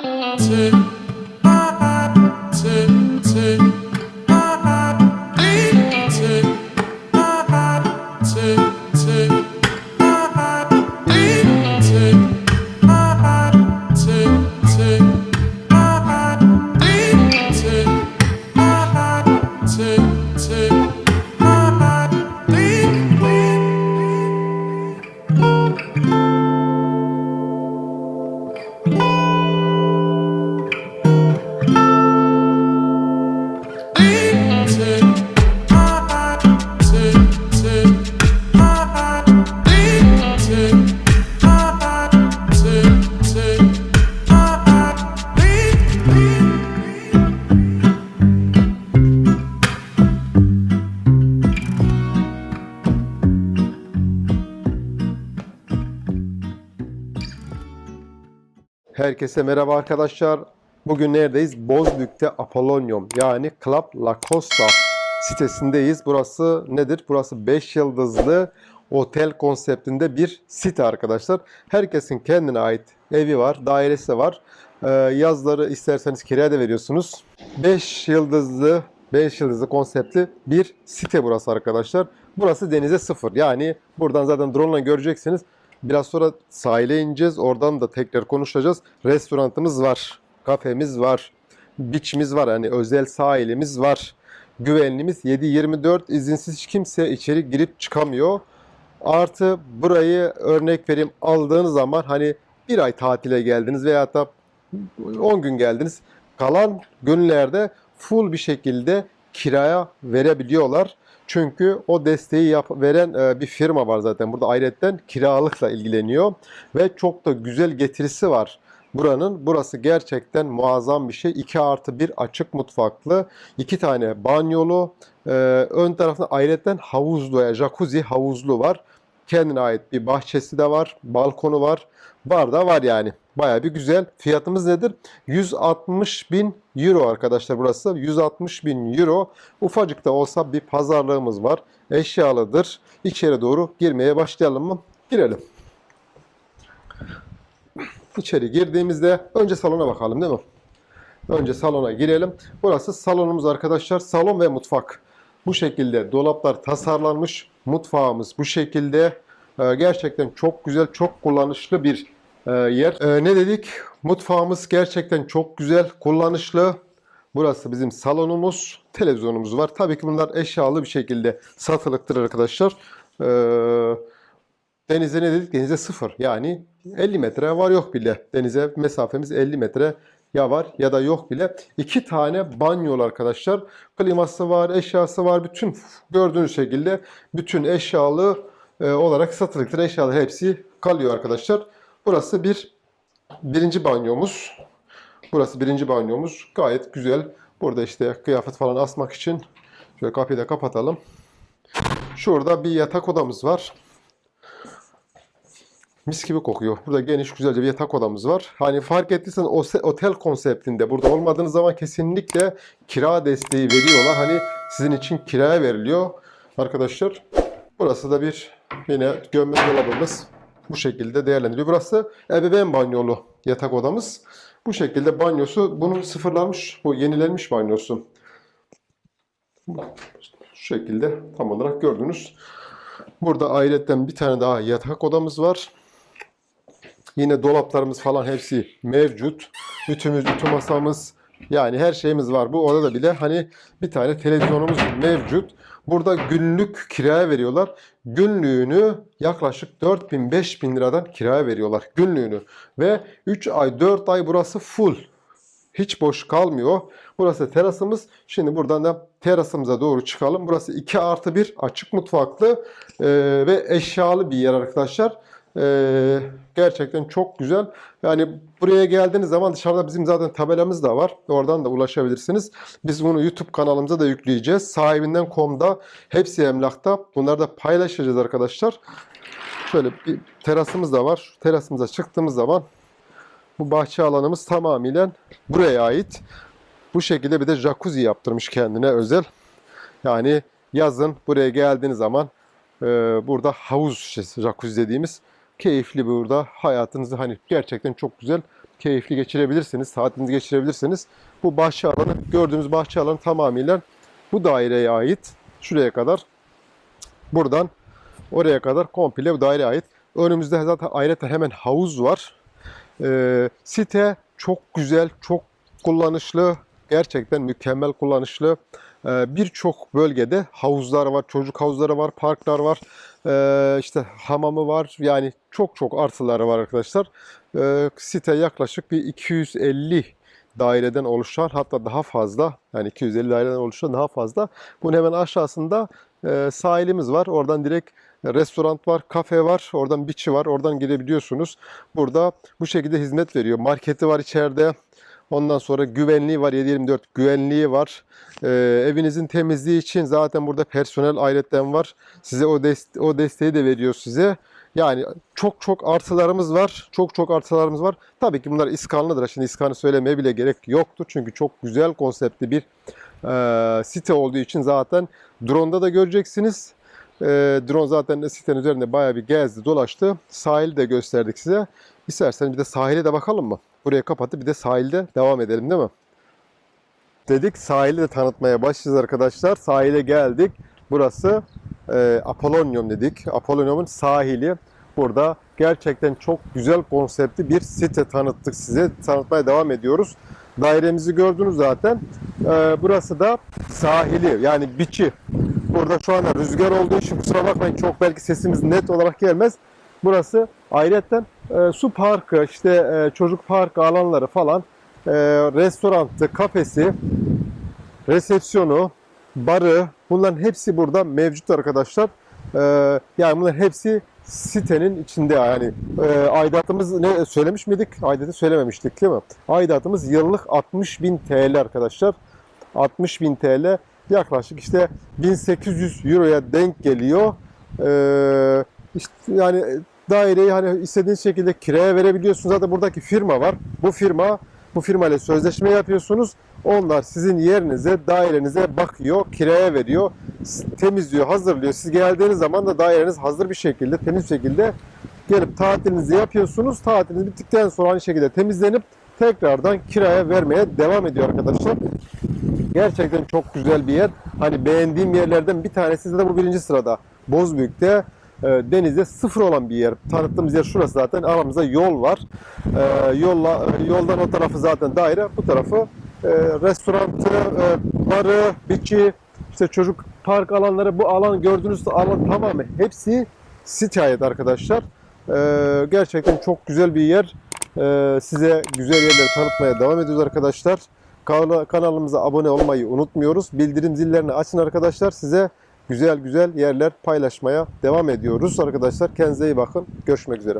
Take Herkese merhaba arkadaşlar. Bugün neredeyiz? Bozbük'te Apollonium yani Club La Costa sitesindeyiz. Burası nedir? Burası 5 yıldızlı otel konseptinde bir site arkadaşlar. Herkesin kendine ait evi var, dairesi var. Ee, yazları isterseniz kiraya da veriyorsunuz. 5 yıldızlı 5 yıldızlı konseptli bir site burası arkadaşlar. Burası denize sıfır. Yani buradan zaten drone ile göreceksiniz. Biraz sonra sahile ineceğiz. Oradan da tekrar konuşacağız. Restoranımız var. Kafemiz var. Beach'imiz var. Yani özel sahilimiz var. Güvenliğimiz 7-24 izinsiz kimse içeri girip çıkamıyor. Artı burayı örnek vereyim aldığınız zaman hani bir ay tatile geldiniz veya da 10 gün geldiniz. Kalan günlerde full bir şekilde kiraya verebiliyorlar. Çünkü o desteği yap veren e, bir firma var zaten. Burada ayrıca kiralıkla ilgileniyor ve çok da güzel getirisi var. Buranın burası gerçekten muazzam bir şey. 2 artı 1 açık mutfaklı, 2 tane banyolu, e, ön tarafında ayrıca havuzlu, yani jacuzzi havuzlu var. Kendine ait bir bahçesi de var, balkonu var. Bar da var yani. Baya bir güzel. Fiyatımız nedir? 160 bin euro arkadaşlar burası. 160 bin euro. Ufacık da olsa bir pazarlığımız var. Eşyalıdır. İçeri doğru girmeye başlayalım mı? Girelim. İçeri girdiğimizde önce salona bakalım değil mi? Önce salona girelim. Burası salonumuz arkadaşlar. Salon ve mutfak. Bu şekilde dolaplar tasarlanmış. Mutfağımız bu şekilde. Ee, gerçekten çok güzel, çok kullanışlı bir yer. Ee, ne dedik? Mutfağımız gerçekten çok güzel, kullanışlı. Burası bizim salonumuz, televizyonumuz var. Tabii ki bunlar eşyalı bir şekilde satılıktır arkadaşlar. Ee, denize ne dedik? Denize sıfır. Yani 50 metre var yok bile. Denize mesafemiz 50 metre ya var ya da yok bile. İki tane banyol arkadaşlar. Kliması var, eşyası var. Bütün gördüğünüz şekilde bütün eşyalı e, olarak satılıktır. Eşyalar hepsi kalıyor arkadaşlar. Burası bir birinci banyomuz. Burası birinci banyomuz. Gayet güzel. Burada işte kıyafet falan asmak için şöyle kapıyı da kapatalım. Şurada bir yatak odamız var. Mis gibi kokuyor. Burada geniş güzelce bir yatak odamız var. Hani fark ettiysen otel konseptinde burada olmadığınız zaman kesinlikle kira desteği veriyorlar. Hani sizin için kiraya veriliyor arkadaşlar. Burası da bir yine gömme dolabımız. Bu şekilde değerlendiriyor. Burası ebeveyn banyolu yatak odamız. Bu şekilde banyosu bunun sıfırlanmış, bu yenilenmiş banyosu. Şu şekilde tam olarak gördünüz. Burada ayrıca bir tane daha yatak odamız var. Yine dolaplarımız falan hepsi mevcut. Ütümüz, ütü masamız yani her şeyimiz var. Bu odada bile hani bir tane televizyonumuz mevcut. Burada günlük kiraya veriyorlar. Günlüğünü yaklaşık 4000-5000 liradan kiraya veriyorlar. Günlüğünü. Ve 3 ay 4 ay burası full. Hiç boş kalmıyor. Burası terasımız. Şimdi buradan da terasımıza doğru çıkalım. Burası 2 artı 1 açık mutfaklı e, ve eşyalı bir yer arkadaşlar. Ee, gerçekten çok güzel. Yani buraya geldiğiniz zaman dışarıda bizim zaten tabelamız da var. Oradan da ulaşabilirsiniz. Biz bunu YouTube kanalımıza da yükleyeceğiz. Sahibinden.com'da hepsi emlakta. Bunları da paylaşacağız arkadaşlar. Şöyle bir terasımız da var. Şu terasımıza çıktığımız zaman bu bahçe alanımız tamamıyla buraya ait. Bu şekilde bir de jacuzzi yaptırmış kendine özel. Yani yazın buraya geldiğiniz zaman e, burada havuz jacuzzi dediğimiz keyifli burada hayatınızı hani gerçekten çok güzel keyifli geçirebilirsiniz, saatinizi geçirebilirsiniz. Bu bahçe alanı, gördüğümüz bahçe alanı tamamıyla bu daireye ait. Şuraya kadar. Buradan oraya kadar komple bu daireye ait. Önümüzde zaten ayrıca hemen havuz var. Ee, site çok güzel, çok kullanışlı. Gerçekten mükemmel kullanışlı. Ee, Birçok bölgede havuzlar var, çocuk havuzları var, parklar var. Ee, işte hamamı var. Yani çok çok artıları var arkadaşlar. Ee, site yaklaşık bir 250 daireden oluşan hatta daha fazla yani 250 daireden oluşan daha fazla. Bunun hemen aşağısında e, sahilimiz var. Oradan direkt restoran var, kafe var, oradan biçi var. Oradan gidebiliyorsunuz. Burada bu şekilde hizmet veriyor. Marketi var içeride. Ondan sonra güvenliği var 7/24 güvenliği var. Ee, evinizin temizliği için zaten burada personel ayrıca var. Size o dest o desteği de veriyor size. Yani çok çok artılarımız var. Çok çok artılarımız var. Tabii ki bunlar iskanlıdır. Şimdi iskanı söylemeye bile gerek yoktu. Çünkü çok güzel konseptli bir e, site olduğu için zaten drone'da da göreceksiniz. E, drone zaten sitenin üzerinde bayağı bir gezdi, dolaştı. Sahili de gösterdik size. İsterseniz bir de sahile de bakalım mı? Buraya kapatıp bir de sahilde devam edelim değil mi? Dedik sahili de tanıtmaya başlayacağız arkadaşlar. Sahile geldik. Burası e, Apollonium dedik. Apollonium'un sahili. Burada gerçekten çok güzel konseptli bir site tanıttık size. Tanıtmaya devam ediyoruz. Dairemizi gördünüz zaten. E, burası da sahili yani biçi. Burada şu anda rüzgar olduğu için kusura bakmayın çok belki sesimiz net olarak gelmez. Burası ayrıca e, su parkı, işte e, çocuk parkı alanları falan, e, restorantı, kafesi, resepsiyonu, barı bunların hepsi burada mevcut arkadaşlar. E, yani bunların hepsi sitenin içinde yani e, aidatımız ne söylemiş miydik? Aidatı söylememiştik değil mi? Aidatımız yıllık 60 bin TL arkadaşlar. 60 bin TL yaklaşık işte 1800 euroya denk geliyor. E, işte yani daireyi hani istediğiniz şekilde kiraya verebiliyorsunuz. Zaten buradaki firma var. Bu firma bu firma ile sözleşme yapıyorsunuz. Onlar sizin yerinize, dairenize bakıyor, kiraya veriyor, temizliyor, hazırlıyor. Siz geldiğiniz zaman da daireniz hazır bir şekilde, temiz bir şekilde gelip tatilinizi yapıyorsunuz. Tatiliniz bittikten sonra aynı şekilde temizlenip tekrardan kiraya vermeye devam ediyor arkadaşlar. Gerçekten çok güzel bir yer. Hani beğendiğim yerlerden bir tanesi de bu birinci sırada. Bozbük'te e, denizde sıfır olan bir yer. Tanıttığımız yer şurası zaten. Aramızda yol var. E, yolla, yoldan o tarafı zaten daire. Bu tarafı e, restorantı, e, barı, biçi, işte çocuk park alanları. Bu alan gördüğünüz alan tamamı hepsi site ait arkadaşlar. E, gerçekten çok güzel bir yer. E, size güzel yerleri tanıtmaya devam ediyoruz arkadaşlar. Kana- Kanalımıza abone olmayı unutmuyoruz. Bildirim zillerini açın arkadaşlar. Size güzel güzel yerler paylaşmaya devam ediyoruz arkadaşlar. Kendinize iyi bakın. Görüşmek üzere.